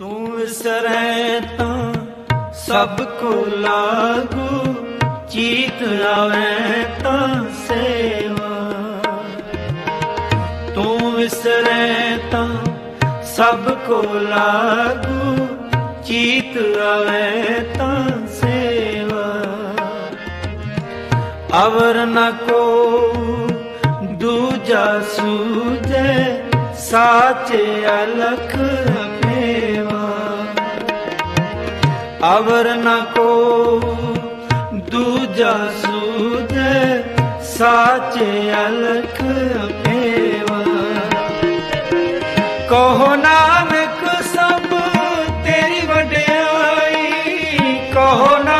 ਤੂੰ ਵਿਸਰੈ ਤਾਂ ਸਭ ਕੋ ਲਾਗੂ ਚੀਤ ਆਵੇ ਤਾਂ ਸੇਵਾ। ਤੂੰ ਵਿਸਰੈ ਤਾਂ ਸਭ ਕੋ ਲਾਗੂ ਚੀਤ ਆਵੇ ਤਾਂ ਸੇਵਾ। ਅਵਰ ਨ ਕੋ ਦੂਜਾ ਸੂਝੈ, ਸਾਚੇ ਅਲਖ ਅਵਰ ਨ ਕੋ, ਦੂਜਾ ਸੂਤ ਸਾਚੇ ਅਲਖ ਮੇਵਾ ਕਹੋ ਨਾਨਕ ਸਭ ਤੇਰੀ ਵਡਿਆਈ, ਕਹੋ ਨਾ